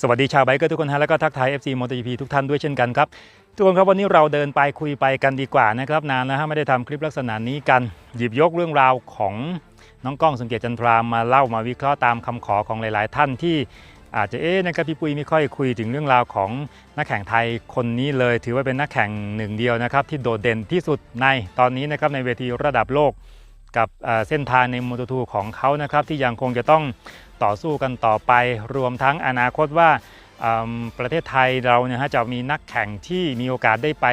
สวัสดีชาวไบเกอร์ทุกคนฮะแล้วก็ทักทาย FC MotoGP ทุกท่านด้วยเช่นกันครับ ทุกคนครับวันนี้เราเดินไปคุยไปกันดีกว่านะครับนานแล้วฮะไม่ได้ทำคลิปลักษณะนี้กัน หยิบยกเรื่องราวของน้องก้องสังเกตจันทรามาเล่ามาวิเคราะห์ตามคำขอของหลาย ๆ ท่านที่อาจจะเอ๊ะนะครับพี่ปุ้ยไม่ค่อยคุยถึงเรื่องราวของนักแข่งไทยคนนี้เลย ถือว่าเป็นนักแข่งหนึ่งเดียวนะครับที่โดดเด่นที่สุดในตอนนี้นะครับในเวทีระดับโลก กับเส้นทางในมอเตอร์ทูของเขานะครับที่ยังคงจะต้องต่อสู้กันต่อไป รวมทั้งอนาคตว่าประเทศไทยเราเนี่ยฮะจะมีนักแข่งที่มีโอกาสได้ไป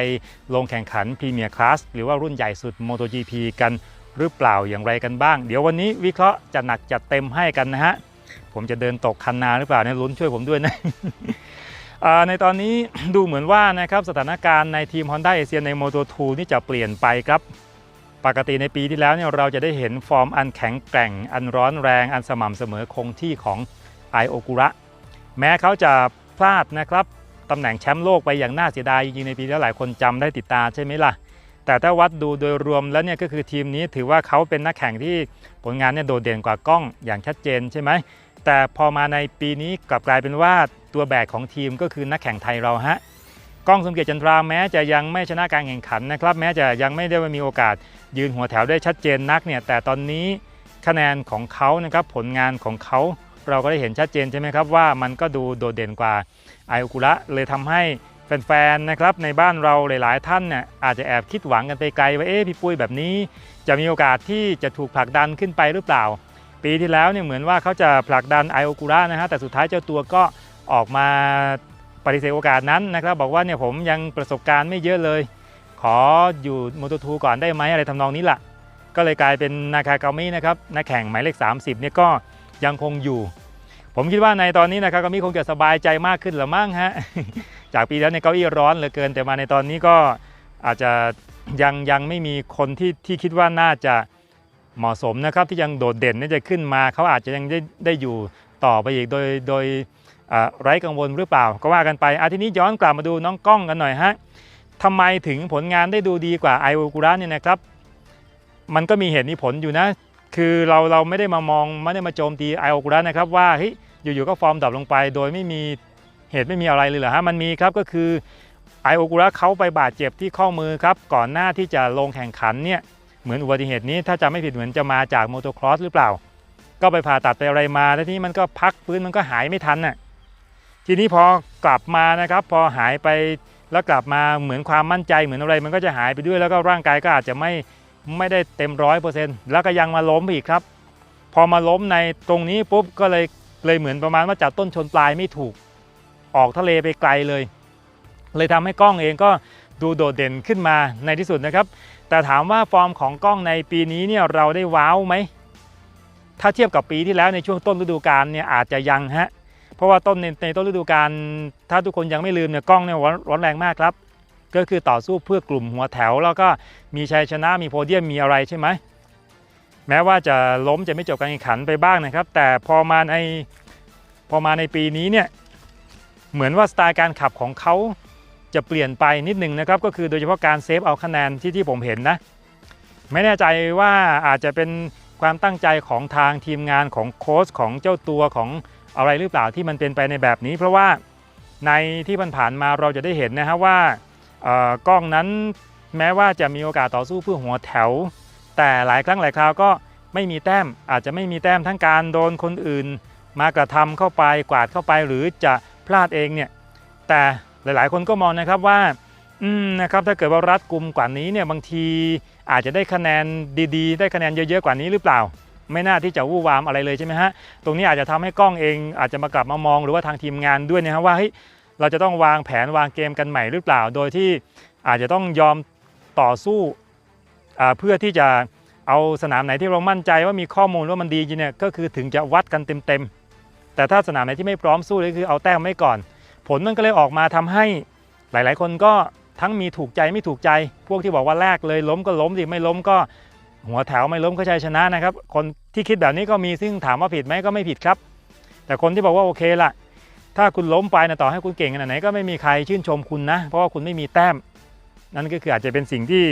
ลงแข่งขันพรีเมียร์คลาสหรือว่ารุ่นใหญ่สุด MotoGP กันหรือเปล่าอย่างไรกันบ้าง เดี๋ยววันนี้วิเคราะห์จะหนักจัดเต็มให้กันนะฮะ ผมจะเดินตกคันนาหรือเปล่าเนี่ยลุ้นช่วยผมด้วยนะในตอนนี้ดูเหมือนว่านะครับสถานการณ์ในทีม Honda เอเชียใน Moto2 นี่จะเปลี่ยนไปครับ ปกติในปีที่แล้วเนี่ยเราจะได้เห็นฟอร์มอันแข็งแกร่ง อันร้อนแรง อันสม่ำเสมอคงที่ของไอโอกุระ แม้เขาจะพลาดนะครับตำแหน่งแชมป์โลกไปอย่างน่าเสียดายจริงๆในปีที่แล้วหลายคนจำได้ติดตาใช่ไหมล่ะ แต่ถ้าวัดดูโดยรวมแล้วเนี่ยก็คือทีมนี้ถือว่าเขาเป็นนักแข่งที่ผลงานเนี่ยโดดเด่นกว่ากล้องอย่างชัดเจนใช่ไหมแต่พอมาในปีนี้กลับกลายเป็นว่าตัวแบกของทีมก็คือนักแข่งไทยเราฮะ กล้องสมเกียรติจันทราแม้จะยังไม่ชนะการแข่งขันนะครับแม้จะยังไม่ได้มีโอกาสยืนหัวแถวได้ชัดเจนนักเนี่ยแต่ตอนนี้คะแนนของเขานะครับผลงานของเขาเราก็ได้เห็นชัดเจนใช่ไหมครับว่ามันก็ดูโดดเด่นกว่าไอโอกุระเลยทำให้แฟนๆนะครับในบ้านเราหลายๆท่านเนี่ยอาจจะแอบคิดหวังกันไปไกลว่าเอ๊ะพี่ปุ้ยแบบนี้ จะมีโอกาสที่จะถูกผลักดันขึ้นไปหรือเปล่า ปีที่แล้วเนี่ยเหมือนว่าเขาจะผลักดันไอโอกุระนะฮะแต่สุดท้ายเจ้าตัวก็ออกมา ปฏิเสธโอกาสนั้นนะครับบอกว่าเนี่ยผมยังประสบการณ์ไม่เยอะเลย ขออยู่ม o ต2ก่อนได้ไหมอะไรทำนองนี้ล่ะ ก็เลยกลายเป็นนาคากามินะครับนักแข่งหมายเลข 30เนี่ยก็ยังคงอยู่ ผมคิดว่าในตอนนี้นาคากามิคงจะสบายใจมากขึ้นหรือมั้งฮะจากปีแล้วในยเก้าอี้ร้อนเหลือเกิน แต่มาในตอนนี้ก็อาจจะยังยังไม่มีคนที่ที่คิดว่าน่าจะเหมาะสมนะครับที่ยังโดดเด่นนี่จะขึ้นมาเขาอาจจะยังได้ได้อยู่ต่อไปอีกโดยโดย ไร้กังวลหรือเปล่า ก็ว่ากันไปอาทีนี้ย้อนกลับมาดูน้องกล้องกันหน่อยฮะทำไมถึงผลงานได้ดูดีกว่าไอโอกุระเนี่ยนะครับ มันก็มีเหตุมีผลอยู่นะ คือเราเราไม่ได้มามองไม่ได้มาโจมตีไอโอกุระนะครับว่าเฮ้ยอยู่ๆก็ฟอร์มดรอปลงไป โดยไม่มีเหตุไม่มีอะไรเลยเหรอฮะมันมีครับก็คือไอโอกุระเขาไปบาดเจ็บที่ข้อมือครับก่อนหน้าที่จะลงแข่งขันเนี่ยเหมือนอุบัติเหตุนี้ถ้าจำไม่ผิดเหมือนจะมาจากโมโตครอสหรือเปล่า ก็ไปผ่าตัดไปอะไรมาแล้วทีนี้มันก็พักฟื้นมันก็หายไม่ทันน่ะ ทีนี้พอกลับมานะครับพอหายไปแล้วกลับมาเหมือนความมั่นใจเหมือนอะไร มันก็จะหายไปด้วยแล้วก็ร่างกายก็อาจจะไม่ไม่ได้เต็มร้อยเปอร์เซ็นต์แล้วก็ยังมาล้มอีกครับ พอมาล้มในตรงนี้ปุ๊บก็เลยเลยเหมือนประมาณว่าจับต้นชนปลายไม่ถูกออกทะเลไปไกลเลย เลยทำให้กล้องเองก็ดูโดดเด่นขึ้นมาในที่สุดนะครับ แต่ถามว่าฟอร์มของกล้องในปีนี้เนี่ยเราได้ว้าวไหมถ้าเทียบกับปีที่แล้วในช่วงต้นฤดูกาลเนี่ยอาจจะยังฮะ เพราะว่าต้นในในต้นฤดูกาลถ้าทุกคนยังไม่ลืมเนี่ยกล้องเนี่ยร้อนร้อนแรงมากครับ ก็คือต่อสู้เพื่อกลุ่มหัวแถว แล้วก็มีชัยชนะมีโพเดียมมีอะไรใช่ไหมแม้ว่าจะล้มจะไม่จบการแข่งขันไปบ้างนะครับ แต่พอมาในพอมาในปีนี้เนี่ยเหมือนว่าสไตล์การขับของเขาจะเปลี่ยนไปนิดนึงนะครับ ก็คือโดยเฉพาะการเซฟเอาคะแนนที่ที่ผมเห็นนะ ไม่แน่ใจว่าอาจจะเป็นความตั้งใจของทางทีมงานของโค้ชของเจ้าตัวของ อะไรหรือเปล่าที่มันเป็นไปในแบบนี้ เพราะว่าในที่ผ่านมาเราจะได้เห็นนะฮะว่ากล้องนั้นแม้ว่าจะมีโอกาสต่อสู้เพื่อหัวแถว แต่หลายครั้งหลายคราวก็ไม่มีแต้มอาจจะไม่มีแต้มทั้งการโดนคนอื่น มากระทำเข้าไปกวาดเข้าไปหรือจะพลาดเองเนี่ยแต่หลายๆ คนก็มองนะครับว่าอืมนะครับถ้าเกิดว่ารัดกลุ่มกว่านี้เนี่ยบางทีอาจจะได้คะแนนดีๆ ได้คะแนนเยอะๆกว่านี้หรือเปล่า ไม่น่าที่จะวู่วามอะไรเลยใช่ไหมฮะตรงนี้อาจจะทำให้กล้องเองอาจจะมากลับมามองหรือว่าทางทีมงานด้วยนะฮะว่าเฮ้ยเราจะต้องวางแผนวางเกมกันใหม่หรือเปล่า โดยที่อาจจะต้องยอมต่อสู้เพื่อที่จะเอาสนามไหนที่เรามั่นใจว่ามีข้อมูลว่ามันดีจริงเนี่ยก็คือถึงจะวัดกันเต็มๆแต่ถ้าสนามไหนที่ไม่พร้อมสู้เลยคือเอาแต้มไว้ก่อน ผลมันก็เลยออกมาทำให้หลาย ๆ คนก็ทั้งมีถูกใจไม่ถูกใจ พวกที่บอกว่าแรกเลยล้มก็ล้มสิไม่ล้มก็ หัวแถวไม่ล้มก็ชัยชนะนะครับ คนที่คิดแบบนี้ก็มีซึ่งถามว่าผิดไหมก็ไม่ผิดครับ แต่คนที่บอกว่าโอเคละถ้าคุณล้มไปนะต่อให้คุณเก่งขนาดไหนก็ไม่มีใครชื่นชมคุณนะ เพราะว่าคุณไม่มีแต้ม นั่นก็คืออาจจะเป็นสิ่งที่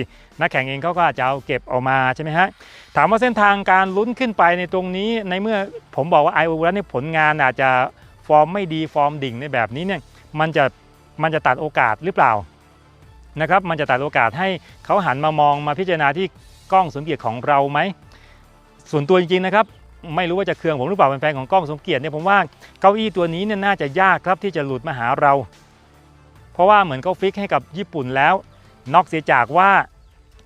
นักแข่งเองเขาก็อาจจะเอาเก็บเอามาใช่ไหมฮะถามว่าเส้นทางการลุ้นขึ้นไปในตรงนี้ ในเมื่อผมบอกว่าไอโอรันนี่ผลงานอาจจะฟอร์มไม่ดีฟอร์มดิ่งในแบบนี้เนี่ยมันจะมันจะตัดโอกาสหรือเปล่านะครับมันจะตัดโอกาสให้เขาหันมามองมาพิจารณาที่ กล้องสมเกียรติของเราไหมส่วนตัวจริงๆนะครับไม่รู้ว่าจะเคืองผมหรือเปล่าแฟนๆของกล้องสมเกียรติเนี่ยผมว่าเก้าอี้ตัวนี้เนี่ยน่าจะยากครับที่จะหลุดมาหาเรา เพราะว่าเหมือนเขาฟิกให้กับญี่ปุ่นแล้ว นอกเสียจากว่า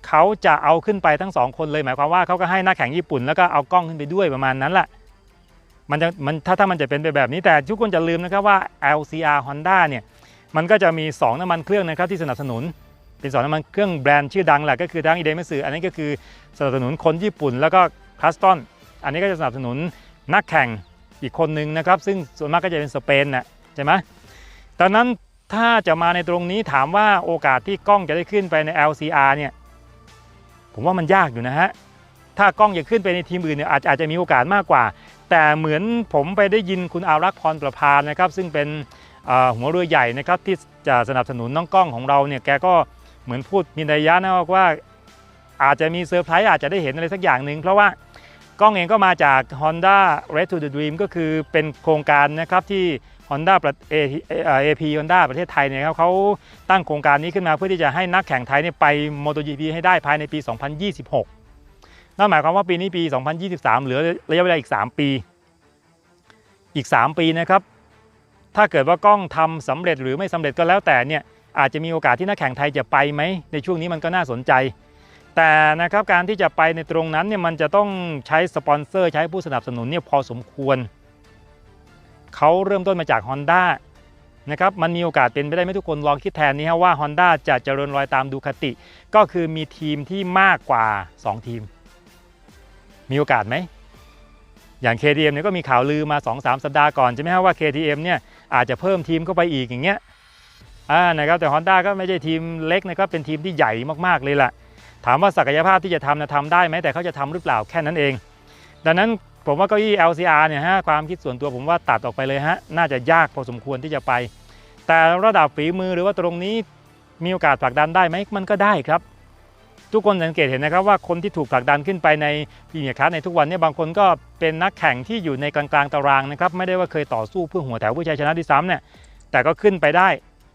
เขาจะเอาขึ้นไปทั้งสองคนเลยหมายความว่าเขาก็ให้นักแข่งญี่ปุ่นแล้วก็เอากล้องขึ้นไปด้วยประมาณนั้นแหละมันจะมันถ้าถ้ามันจะเป็นไปแบบนี้แต่ทุกคนจะลืมนะครับว่า LCR Honda เนี่ยมันก็จะมี 2 น้ำมันเครื่องนะครับที่สนับสนุน เป็น2น้ำมันเครื่องแบรนด์ชื่อดังแหละก็คือทั้งอีเดมิสึอันนี้ก็คือสนับสนุนคนญี่ปุ่น แล้วก็คลาสตันอันนี้ก็จะสนับสนุนนักแข่งอีกคนนึงนะครับ ซึ่งส่วนมากก็จะเป็นสเปนนะใช่ไหมดังนั้นถ้าจะมาในตรงนี้ถามว่าโอกาสที่กล้องจะได้ขึ้นไปใน LCR เนี่ยผมว่ามันยากอยู่นะฮะถ้ากล้องจะขึ้นไปในทีมอื่นเนี่ยอาจอาจจะมีโอกาสมากกว่า แต่เหมือนผมไปได้ยินคุณอารักษ์พรประพานนะครับ ซึ่งเป็นหัวเรือใหญ่นะครับที่จะสนับสนุนน้องกล้องของเราเนี่ยแกก็ เหมือนพูดมีนัยยะนะว่าอาจจะมีเซอร์ไพรส์อาจจะได้เห็นอะไรสักอย่างหนึ่งเพราะว่ากล้องเองก็มาจาก Honda Red to the Dream ก็คือเป็นโครงการนะครับที่ Honda ประเอเอ่อ AP Honda ประเทศไทยเนี่ยครับเขาตั้งโครงการนี้ขึ้นมาเพื่อที่จะให้นักแข่งไทยเนี่ยไป MotoGP ให้ได้ภายในปี 2026 นั่นหมายความว่าปีนี้ปี 2023 เหลือระยะเวลาอีก 3 ปี อีก 3 ปีนะครับ ถ้าเกิดว่ากล้องทำสำเร็จหรือไม่สำเร็จก็แล้วแต่เนี่ย อาจจะมีโอกาสที่นักแข่งไทยจะไปไหมในช่วงนี้มันก็น่าสนใจ แต่นะครับการที่จะไปในตรงนั้นเนี่ยมันจะต้องใช้สปอนเซอร์ใช้ผู้สนับสนุนเนี่ยพอสมควรเขาเริ่มต้นมาจาก Honda นะครับมันมีโอกาสเป็นไปได้ไหมทุกคนลองคิดแทนนี้ฮะว่า Honda จะเจริญรอยตามดูคติ ก็คือมีทีมที่มากกว่า 2 ทีม มีโอกาสไหม อย่าง KTM เนี่ยก็มีข่าวลือมา 2-3 สัปดาห์ก่อนใช่ไหมฮะว่า KTM เนี่ยอาจจะเพิ่มทีมเข้าไปอีกอย่างเงี้ย อ่านะครับแต่ Honda ก็ไม่ใช่ทีมเล็กนะครับเป็นทีมที่ใหญ่มากๆเลยล่ะ ถามว่าศักยภาพที่จะทำนะทำได้ไหมแต่เขาจะทำหรือเปล่าแค่นั้นเอง ดังนั้นผมว่าเก้าอี้ LCR เนี่ยฮะความคิดส่วนตัวผมว่าตัดออกไปเลยฮะน่าจะยากพอสมควรที่จะไป แต่ระดับฝีมือหรือว่าตรงนี้มีโอกาสผลักดันได้ไหมมันก็ได้ครับ ทุกคนสังเกตเห็นนะครับว่าคนที่ถูกผลักดันขึ้นไปในพรีเมียร์คัสในทุกวันเนี้บางคนก็เป็นนักแข่งที่อยู่ในกลางๆตารางนะครับไม่ได้ว่าเคยต่อสู้เพื่อหัวแถวเพื่อชัยชนะด้วยซ้ำเนี่ยแต่ก็ขึ้นไปได้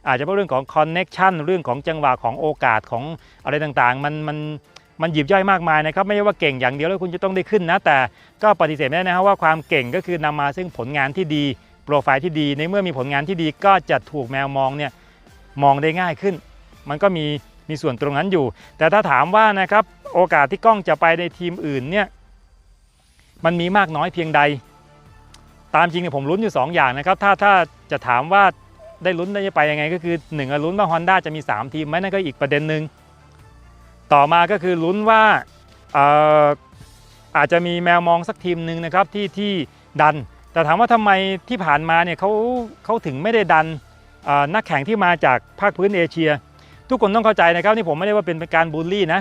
อาจจะเพราะเรื่องของคอนเน็ชันเรื่องของจังหวะของโอกาสของอะไรต่างๆ มันมันมันหยิบย่อยมากมายนะครับ ไม่ใช่ว่าเก่งอย่างเดียวแล้วคุณจะต้องได้ขึ้นนะ แต่ก็ปฏิเสธไม่ได้นะครับว่าความเก่งก็คือนำมาซึ่งผลงานที่ดี โปรไฟล์ที่ดี ในเมื่อมีผลงานที่ดีก็จะถูกแมวมองเนี่ยมองได้ง่ายขึ้น มันก็มีมีส่วนตรงนั้นอยู่ แต่ถ้าถามว่านะครับโอกาสที่กล้องจะไปในทีมอื่นเนี่ยมันมีมากน้อยเพียงใด ตามจริงเนี่ยผมลุ้นอยู่ 2 อย่างนะครับ ถ้าถ้าจะถามว่า ได้ลุ้นได้จะไปยังไงก็คือ1นึ่งลุ้นว่า Honda จะมี 3 ทีมไหมนั่นก็อีกประเด็นหนึ่งต่อมาก็คือลุ้นว่าเอ่อาจจะมีแมวมองสักทีมหนึ่งนะครับที่ที่ดัน แต่ถามว่าทำไมที่ผ่านมาเนี่ยเขาเขาถึงไม่ได้ดันนักแข่งที่มาจากภาคพื้นเอเชีย ทุกคนต้องเข้าใจนะครับนี่ผมไม่ได้ว่าเป็นการบูลลี่นะ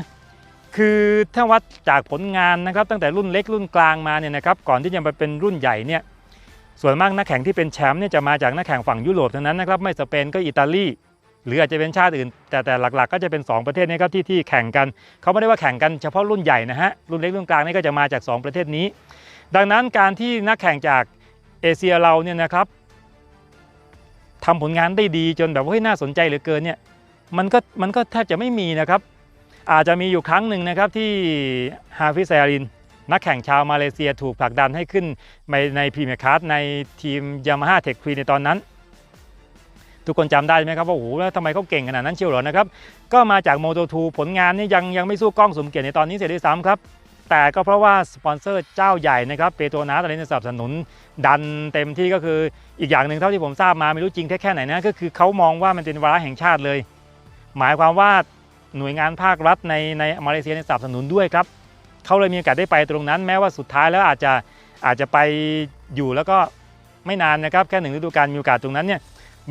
คือถ้าวัดจากผลงานนะครับตั้งแต่รุ่นเล็กรุ่นกลางมาเนี่ยนะครับก่อนที่จะมาเป็นรุ่นใหญ่เนี่ย ส่วนมากนักแข่งที่เป็นแชมป์เนี่ยจะมาจากนักแข่งฝั่งยุโรปเทั้งนั้นนะครับไม่สเปนก็อิตาลีหรืออาจจะเป็นชาติอื่น แต่แต่หลักๆ ก็จะเป็น 2 ประเทศนี้ครับที่ที่แข่งกัน เขาไม่ได้ว่าแข่งกันเฉพาะรุ่นใหญ่นะฮะรุ่นเล็กรุ่นกลางนี่ก็จะมาจาก 2 ประเทศนี้ ดังนั้นการที่นักแข่งจากเอเชียเราเนี่ยนะครับทำผลงานได้ดีจนแบบว่าเฮ้ยน่าสนใจเหลือเกินเนี่ยมันก็มันก็แทบจะไม่มีนะครับ อาจจะมีอยู่ครั้งหนึ่งนะครับที่ฮาฟิซแซริน นักแข่งชาวมาเลเซียถูกผลักดันให้ขึ้นในพรีเมียร์คัสในทีมยามาฮ่าเทคควีในตอนนั้น ทุกคนจำได้ไหมครับว่าโอ้โหแล้วทำไมเขาเก่งขนาดนั้นเชียวเหรอนะครับ ก็มาจากโมโตทูผลงานนี่ยังยังไม่สู้กล้องสมเกียรติในตอนนี้เสียด้วยซ้ำครับแต่ก็เพราะว่าสปอนเซอร์เจ้าใหญ่นะครับเปโตรนาตอนนี้สนับสนุน ดันเต็มที่ก็คืออีกอย่างหนึ่งเท่าที่ผมทราบมาไม่รู้จริงแค่แค่ไหนนะก็คือเขามองว่ามันเป็นวาระแห่งชาติเลย หมายความว่าหน่วยงานภาครัฐในในมาเลเซียเนี่ยสนับสนุนด้วยครับ เขาเลยมีโอกาสได้ไปตรงนั้น แม้ว่าสุดท้ายแล้วอาจจะอาจจะไปอยู่แล้วก็ไม่นานนะครับแค่หนึ่งฤดูกาลมีโอกาสตรงนั้นเนี่ย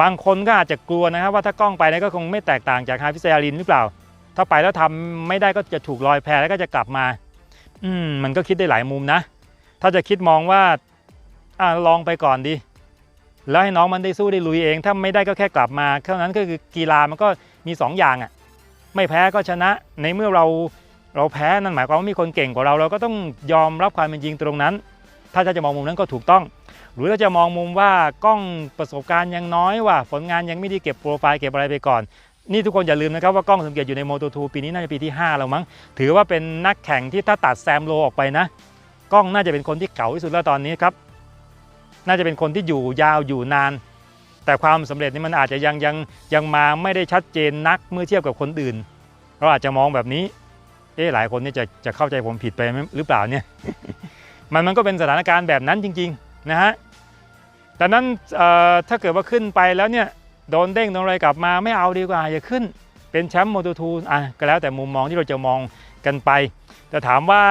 บางคนก็อาจจะกลัวนะครับว่าถ้ากล้องไปเนี่ยก็คงไม่แตกต่างจากฮาฟิซาลินหรือเปล่า ถ้าไปแล้วทำไม่ได้ก็จะถูกลอยแพแล้วก็จะกลับมา อืมมันก็คิดได้หลายมุมนะ ถ้าจะคิดมองว่าอ่าลองไปก่อนดี แล้วให้น้องมันได้สู้ได้ลุยเอง ถ้าไม่ได้ก็แค่กลับมาเท่านั้นก็คือกีฬามันก็มีสองอย่างอะไม่แพ้ก็ชนะในเมื่อเรา เราแพ้นั่นหมายความว่ามีคนเก่งกว่าเรา เราก็ต้องยอมรับความเป็นจริงตรงนั้น ถ้าจะมองมุมนั้นก็ถูกต้อง หรือถ้าจะมองมุมว่ากล้องประสบการณ์ยังน้อยว่าผลงานยังไม่ได้เก็บโปรไฟล์เก็บอะไรไปก่อน นี่ทุกคนอย่าลืมนะครับว่ากล้องสมเกียรติอยู่ในโมโต2ปีนี้น่าจะปีที่ 5 แล้วมั้ง ถือว่าเป็นนักแข่งที่ถ้าตัดแซมโลออกไปนะ กล้องน่าจะเป็นคนที่เก่าที่สุดแล้วตอนนี้ครับ น่าจะเป็นคนที่อยู่ยาวอยู่นาน แต่ความสำเร็จนี่มันอาจจะยังยังยังมาไม่ได้ชัดเจนนักเมื่อเทียบกับคนอื่น เราอาจจะมองแบบนี้ เอ๊ะหลายคนนี่จะจะเข้าใจผมผิดไปไหมหรือเปล่าเนี่ยมันมันก็เป็นสถานการณ์แบบนั้นจริงๆนะฮะแต่นั้นเอ่อถ้าเกิดว่าขึ้นไปแล้วเนี่ยโดนเด้งโดนอะไรกลับมาไม่เอาดีกว่าอย่าขึ้นเป็นแชมป์โมโตทูอะก็แล้วแต่มุมมองที่เราจะมองกันไป แต่ถามว่า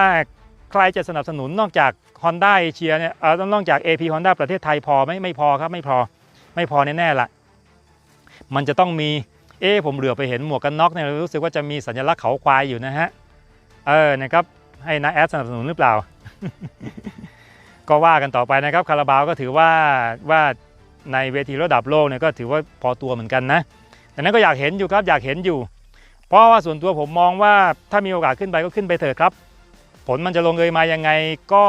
ใครจะสนับสนุนนอกจาก Honda เอเชียเนี่ยเออนอกจาก AP Honda ประเทศไทยพอไหมไม่พอครับไม่พอไม่พอแน่ๆละมันจะต้องมีเอ๊ะผมเหลือไปเห็นหมวกกันน็อกเนี่ยรู้สึกว่าจะมีสัญลักษณ์เขาควายอยู่นะฮะ เออนะครับให้นาแอดสนับสนุนหรือเปล่า ก็ว่ากันต่อไปนะครับคาราบาวก็ถือว่าว่าในเวทีระดับโลกเนี่ยก็ถือว่าพอตัวเหมือนกันนะแต่นั้นก็อยากเห็นอยู่ครับอยากเห็นอยู่ เพราะว่าส่วนตัวผมมองว่าถ้ามีโอกาสขึ้นไปก็ขึ้นไปเถอะครับ ผลมันจะลงเอยมายังไงก็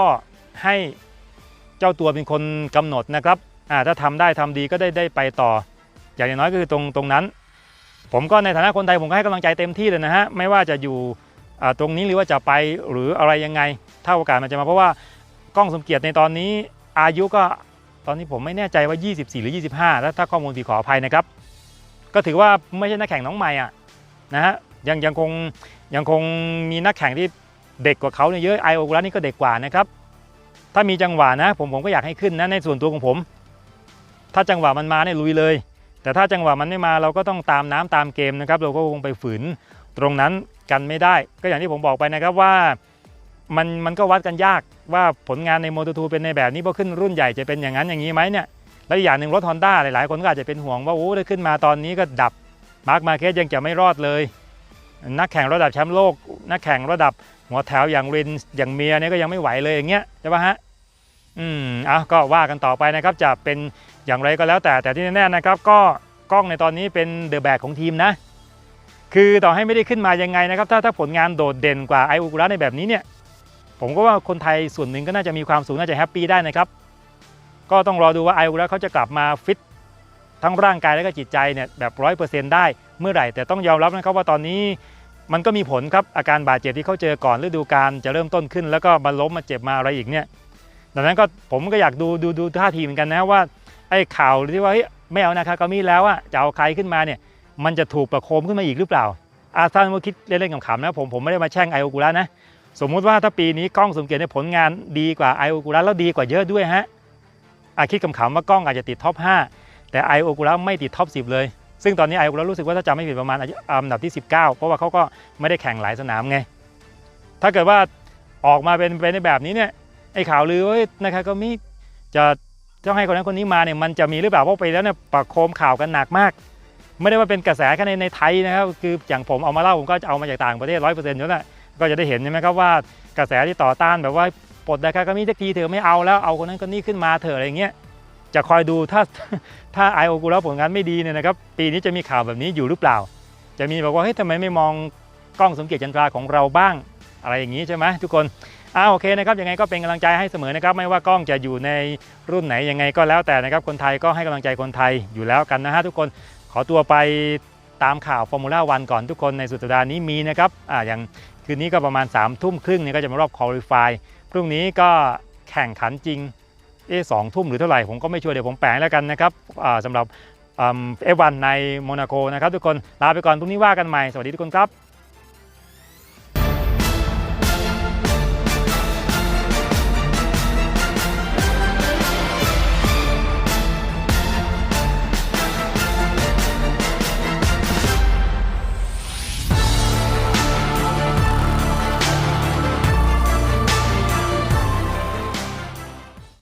ให้เจ้าตัวเป็นคนกำหนดนะครับอ่าถ้าทำได้ทำดีก็ได้ได้ไปต่อ อย่างน้อยก็คือตรงตรงนั้น ผมก็ในฐานะคนไทยผมก็ให้กำลังใจเต็มที่เลยนะฮะไม่ว่าจะอยู่ ตรงนี้หรือว่าจะไปหรืออะไรยังไง ถ้าโอกาสมันจะมาเพราะว่ากล้องสมเกียรติในตอนนี้อายุก็ตอนนี้ผมไม่แน่ใจว่า 24 หรือ 25 แล้วถ้าข้อมูลผิดขออภัยนะครับ ก็ถือว่าไม่ใช่นักแข่งน้องใหม่อะนะฮะยังยังคงยังคงมีนักแข่งที่เด็กกว่าเขาเนี่ยเยอะไอโอกุระนี่ก็เด็กกว่านะครับถ้ามีจังหวะนะผมผมก็อยากให้ขึ้นนะในส่วนตัวของผม ถ้าจังหวะมันมาเนี่ยลุยเลย แต่ถ้าจังหวะมันไม่มาเราก็ต้องตามน้ำตามเกมนะครับ เราก็คงไปฝืน ตรงนั้นกันไม่ได้ ก็อย่างที่ผมบอกไปนะครับว่ามันมันก็วัดกันยากว่าผลงานในโมโตทูเป็นในแบบนี้พอขึ้นรุ่นใหญ่จะเป็นอย่างนั้นอย่างนี้ไหมเนี่ยแล้วอีกอย่างหนึ่งรถฮอนด้าหลายๆ คนก็อาจจะเป็นห่วงว่าโอ้ถ้าขึ้นมาตอนนี้ก็ดับมาร์คมาเคสยังจะไม่รอดเลย นักแข่งระดับแชมป์โลก นักแข่งระดับหัวแถวอย่างรินอย่างเมียเนี่ยก็ยังไม่ไหวเลยอย่างเงี้ยใช่ปะฮะอืมอะก็ว่ากันต่อไปนะครับจะเป็นอย่างไรก็แล้วแต่แต่ที่แน่ๆนะครับ ก็กล้องในตอนนี้เป็นเดอะแบกของทีมนะ คือต่อให้ไม่ได้ขึ้นมายังไงนะครับ ถ้าถ้าผลงานโดดเด่นกว่าไออุกุระในแบบนี้เนี่ยผมก็ว่าคนไทยส่วนหนึ่งก็น่าจะมีความสุขน่าจะแฮปปี้ได้นะครับ ก็ต้องรอดูว่าไออุกุระเขาจะกลับมาฟิตทั้งร่างกายและก็จิตใจเนี่ยแบบร้อยเปอร์เซ็นต์ได้เมื่อไหร่ แต่ต้องยอมรับนะครับว่าตอนนี้มันก็มีผลครับอาการบาดเจ็บที่เขาเจอก่อนฤดูกาลจะเริ่มต้นขึ้น แล้วก็มาล้มมาเจ็บมาอะไรอีกเนี่ยดังนั้นก็ผมก็อยากดูดูดูท่าทีเหมือนกันนะว่าไอ้ข่าวที่ว่าเฮ้ยไม่เอานาคากามิแล้วอะจะเอาใครขึ้นมาเนี่ย มันจะถูกประโคมขึ้นมาอีกหรือเปล่า อาท่านมาคิดเล่นๆขำๆนะผมผมไม่ได้มาแช่งไอโอกุระนะ สมมุติว่าถ้าปีนี้กล้องสมเกียรติในผลงานดีกว่าไอโอกุระแล้วดีกว่าเยอะด้วยฮะอาคิดขำๆว่ากล้องอาจจะติดท็อป 5 แต่ไอโอกุระไม่ติดท็อป 10 เลย ซึ่งตอนนี้ไอโอกุระรู้สึกว่าถ้าจำไม่ผิดประมาณอันดับที่ 19 เพราะว่าเขาก็ไม่ได้แข่งหลายสนามไง ถ้าเกิดว่าออกมาเป็นเป็นในแบบนี้เนี่ยไอข่าวลือว่านะครับก็มีจะต้องให้คนนั้นคนนี้มาเนี่ยมันจะมีหรือเปล่าเพราะไปแล้วเนี่ยประโคมข่าวกันหนักมาก ไม่ได้ว่าเป็นกระแสแค่ในในไทยนะครับคืออย่างผมเอามาเล่าผมก็จะเอามาจากต่างประเทศร้อยเปอร์เซ็นต์อยู่แล้วนะก็จะได้เห็นใช่ไหมครับว่ากระแสที่ต่อต้านแบบว่าปลดได้ก็มีสักทีเถอะไม่เอาแล้วเอาคนนั้นคนนี้ขึ้นมาเถอะอะไรเงี้ยจะคอยดูถ้าถ้าไอโอกูแล้วผลงานไม่ดีเนี่ยนะครับปีนี้จะมีข่าวแบบนี้อยู่หรือเปล่า จะมีบอกว่าเฮ้ยทำไมไม่มองกล้องสมเกียรติจันทราของเราบ้างอะไรอย่างนี้ใช่ไหมทุกคนอ่าโอเคนะครับยังไงก็เป็นกำลังใจให้เสมอนะครับไม่ว่ากล้องจะอยู่ในรุ่นไหนยังไงก็แล้วแต่นะครับคนไทยก็ให้กำลังใจคนไทยอยู่แล้วกันนะฮะทุกคน ขอตัวไปตามข่าวฟอร์มูล่าวันก่อนทุกคนในสุดสัปดาห์นี้มีนะครับออย่างคืนนี้ก็ประมาณ3ามทุ่มครึ่งเนี่ยก็จะมารอบคอลิฟายพรุ่งนี้ก็แข่งขันจริงเอสองทุ่มหรือเท่าไหร่ผมก็ไม่ชัวร์เดี๋ยวผมแปลงแล้วกันนะครับอ่าสำหรับเอฟวันในโมนาโกนะครับทุกคนลาไปก่อนพรุ่งนี้ว่ากันใหม่สวัสดีทุกคนครับ